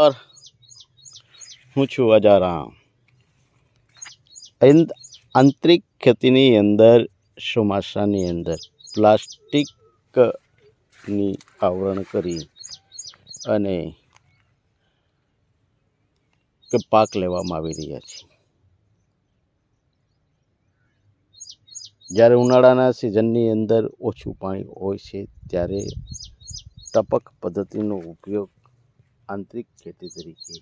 નમસ્કાર હું છું અજારામ આંતરિક ખેતીની અંદર ચોમાસાની અંદર પ્લાસ્ટિકની આવરણ કરી અને કે પાક લેવામાં આવી રહ્યા છે જ્યારે ઉનાળાના સિઝનની અંદર ઓછું પાણી હોય છે ત્યારે ટપક પદ્ધતિનો ઉપયોગ આંતરિક ખેતી તરીકે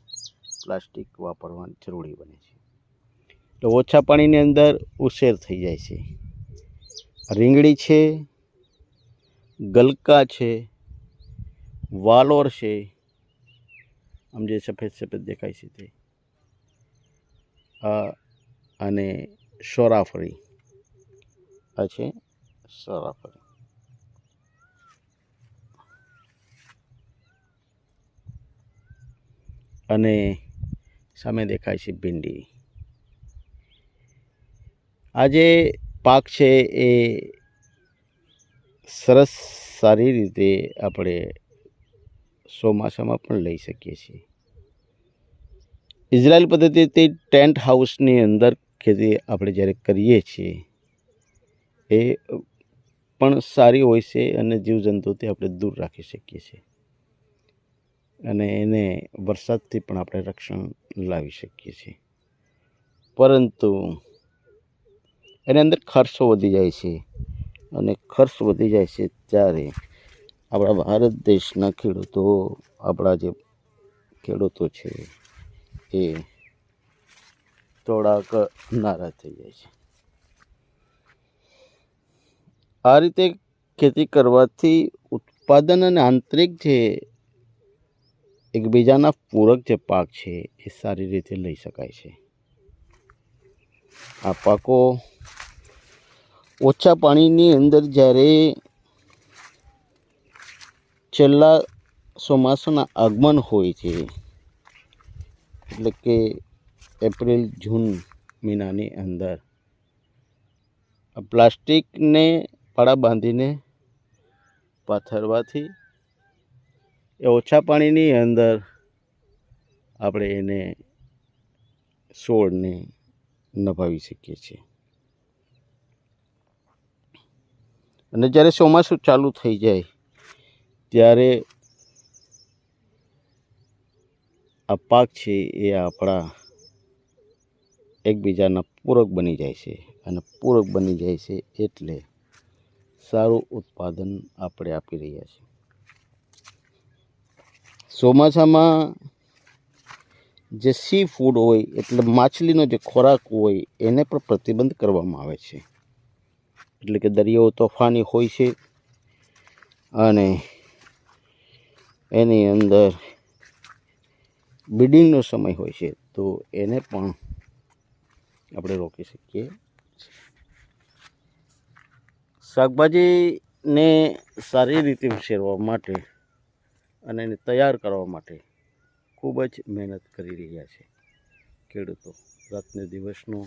પ્લાસ્ટિક વાપરવાની જરૂરી બને છે. તો ઓછા પાણીની અંદર ઉછેર થઈ જાય છે. રીંગણી છે, ગલકા છે, વાલોર છે, આમ જે સફેદ સફેદ દેખાય છે તે. આ અને સોરાફરી. આ છે સોરાફળી અને સામે દેખાય છે ભીંડી. આ જે પાક છે એ સરસ સારી રીતે આપણે ચોમાસામાં પણ લઈ શકીએ છીએ. ઇઝરાયલ પદ્ધતિથી ટેન્ટ હાઉસની અંદર ખેતી આપણે જ્યારે કરીએ છીએ, એ પણ સારી હોય છે અને જીવજંતુથી આપણે દૂર રાખી શકીએ છીએ. અને એને વરસાદથી પણ આપણે રક્ષણ લાવી શકીએ છીએ. પરંતુ એની અંદર ખર્ચો વધી જાય છે અને ખર્ચ વધી જાય છે ત્યારે આપણા ભારત દેશના ખેડૂતો, આપણા જે ખેડૂતો છે એ થોડાક નારાજ થઈ જાય છે. આ રીતે ખેતી કરવાથી ઉત્પાદન અને આંતરિક જે એકબીજાના પૂરક જે પાક છે એ સારી રીતે લઈ શકાય છે. આ પાકો ઓછા પાણીની અંદર જ્યારે છેલ્લા ચોમાસાના આગમન હોય છે, એટલે કે એપ્રિલ, જૂન મહિનાની અંદર પ્લાસ્ટિકને પાડા બાંધીને પાથરવાથી એ ઓછા પાણીની અંદર આપણે એને છોડને નભાવી શકીએ છીએ. અને જ્યારે ચોમાસું ચાલુ થઈ જાય, ત્યારે આ પાક છે એ આપણા એકબીજાના પૂરક બની જાય છે અને પૂરક બની જાય છે એટલે સારું ઉત્પાદન આપણે આપી રહ્યા છીએ. ચોમાસામાં જે સી ફૂડ હોય, એટલે માછલીનો જે ખોરાક હોય, એને પણ પ્રતિબંધ કરવામાં આવે છે. એટલે કે દરિયો તોફાની હોય છે અને એની અંદર બિડિંગનો સમય હોય છે, તો એને પણ આપણે રોકી શકીએ. શાકભાજીને સારી રીતે ઉછેરવા માટે અને એને તૈયાર કરવા માટે ખૂબ જ મહેનત કરી રહ્યા છે ખેડૂતો. રાતને દિવસનો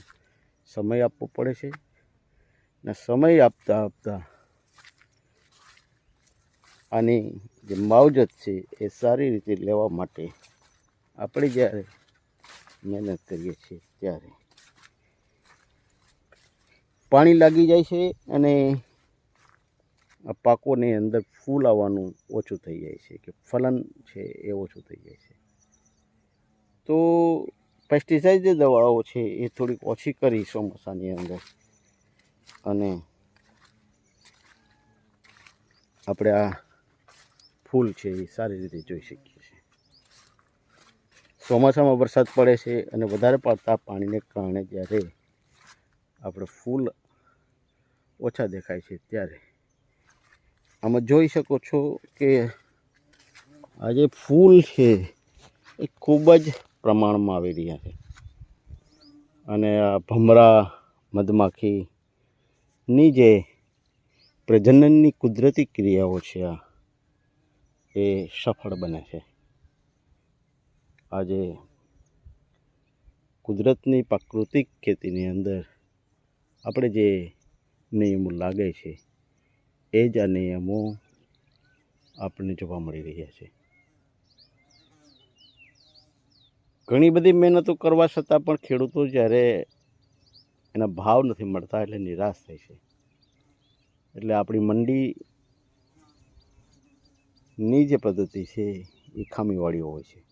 સમય આપવો પડે છે ને સમય આપતા આપતા આની જે માવજત છે એ સારી રીતે લેવા માટે આપણે જ્યારે મહેનત કરીએ છીએ ત્યારે પાણી લાગી જાય છે અને આ પાકોની અંદર ફૂલ આવવાનું ઓછું થઈ જાય છે કે ફલન છે એ ઓછું થઈ જાય છે. તો પેસ્ટિસાઇડ જે દવાઓ છે એ થોડીક ઓછી કરી ચોમાસાની અંદર. અને આપણે આ ફૂલ છે એ સારી રીતે જોઈ શકીએ છીએ. ચોમાસામાં વરસાદ પડે છે અને વધારે પડતા પાણીને કારણે જ્યારે આપણે ફૂલ ઓછા દેખાય છે ત્યારે આમાં જોઈ શકો છો કે આ જે ફૂલ છે, એ ખૂબ જ પ્રમાણમાં આવી રહ્યા છે. અને આ ભમરા, મધમાખીની જે પ્રજનનની કુદરતી ક્રિયાઓ છે આ, એ સફળ બને છે. આજે કુદરતની પ્રાકૃતિક ખેતીની અંદર આપણે જે નિયમો લાગે છે એ જ આ નિયમો આપણને જોવા મળી રહ્યા છે. ઘણી બધી મહેનતો કરવા છતાં પણ ખેડૂતો જ્યારે એના ભાવ નથી મળતા એટલે નિરાશ થાય છે. એટલે આપણી મંડીની જે પદ્ધતિ છે એ ખામીવાળી હોય છે.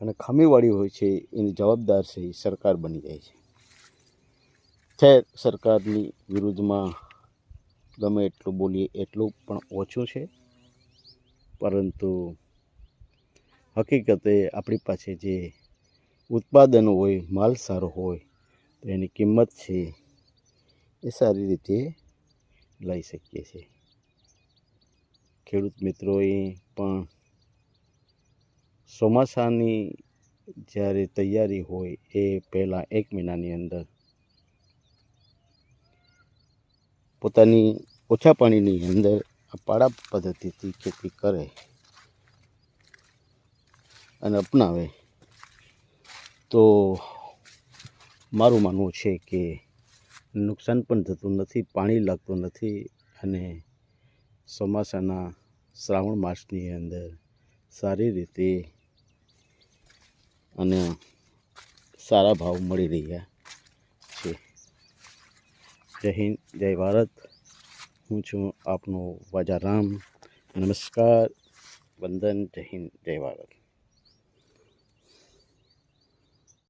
અને ખામીવાળી હોય છે, એની જવાબદાર છે એ સરકાર બની જાય છે. છે સરકારની વિરુદ્ધમાં ગમે એટલું બોલીએ, એટલું પણ ઓછું છે. પરંતુ હકીકતે આપણી પાસે જે ઉત્પાદન હોય, માલ સારો હોય, તો એની કિંમત છે એ સારી રીતે લઈ શકીએ છીએ. ખેડૂત મિત્રોએ પણ ચોમાસાની જ્યારે તૈયારી હોય એ પહેલાં એક મહિનાની અંદર પોતાની ઓછા પાણીની અંદર આ પાડા પદ્ધતિથી ખેતી કરે અને અપનાવે. તો મારું માનવું છે કે નુકસાન પણ થતું નથી, પાણી લાગતું નથી અને ચોમાસાના શ્રાવણ માસની અંદર સારી રીતે અને સારા ભાવ મળી રહ્યા. જય હિન્દ જય ભારત. હું છું આપનો વાજારામ નમસ્કાર. વંદન જય હિન્દ જય ભારત.